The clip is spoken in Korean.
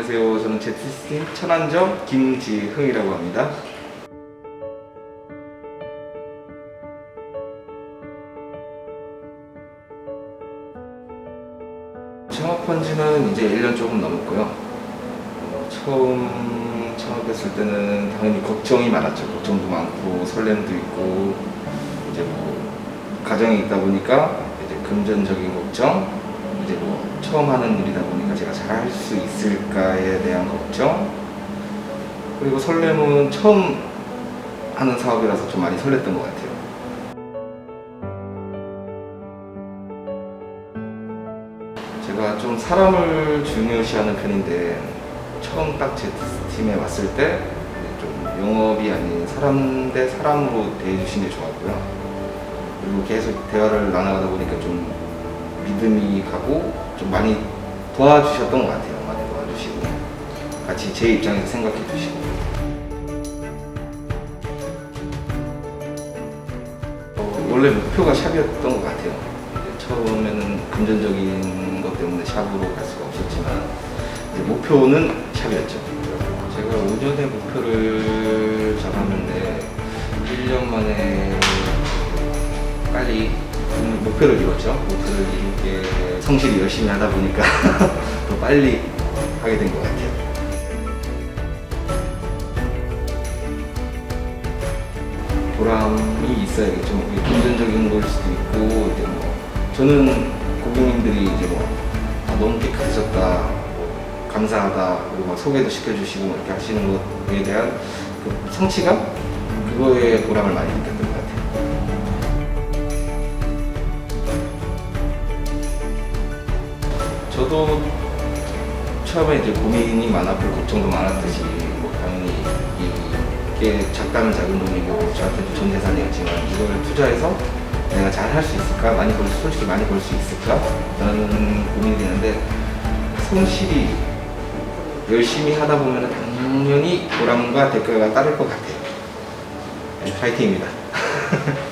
안녕하세요. 저는 제트스팀 천안점 김지흥이라고 합니다. 창업한 지는 이제 1년 조금 넘었고요. 어, 처음 창업했을 때는 당연히 걱정이 많았죠. 걱정도 많고 설렘도 있고 이제 뭐 가정이 있다 보니까 이제 금전적인 걱정, 이제 뭐 처음 하는 일이다 보니까 제가 잘 할 수 있을까에 대한 걱정, 그리고 설렘은 처음 하는 사업이라서 좀 많이 설렜던 것 같아요. 제가 좀 사람을 중요시하는 편인데 처음 딱 제 팀에 왔을 때 좀 영업이 아닌 사람 대 사람으로 대해주신 게 좋았고요. 그리고 계속 대화를 나눠가다 보니까 좀 믿음이 가고 좀 많이 도와주셨던 것 같아요. 많이 도와주시고 같이 제 입장에서 생각해 주시고 어, 원래 목표가 샵이었던 것 같아요. 처음에는 금전적인 것 때문에 샵으로 갈 수가 없었지만 목표는 샵이었죠. 제가 5년의 목표를 잡았는데 1년 만에 빨리 목표를 이뤘죠. 목표를 이루게 성실히 열심히 하다 보니까 더 빨리 하게 된 것 같아요. 보람이 있어야겠죠. 뭐 금전적인 걸 수도 있고, 이제 뭐 저는 고객님들이 이제 뭐 아, 너무 깨끗해졌다, 뭐 감사하다, 그리고 막 소개도 시켜주시고 뭐 이렇게 하시는 것에 대한 그 성취감 그거에 보람을 많이 느꼈던 저도 처음에 이제 고민이 많았고 걱정도 많았듯이 뭐 당연히 이게 작다면 작은 돈이고 저한테도 전 재산이었지만 이걸 투자해서 내가 잘 할 수 있을까 많이 벌 수- 솔직히 많이 벌 수 있을까 라는 고민이 되는데 성실히 열심히 하다 보면 당연히 보람과 대가가 따를 것 같아요. 네, 파이팅입니다.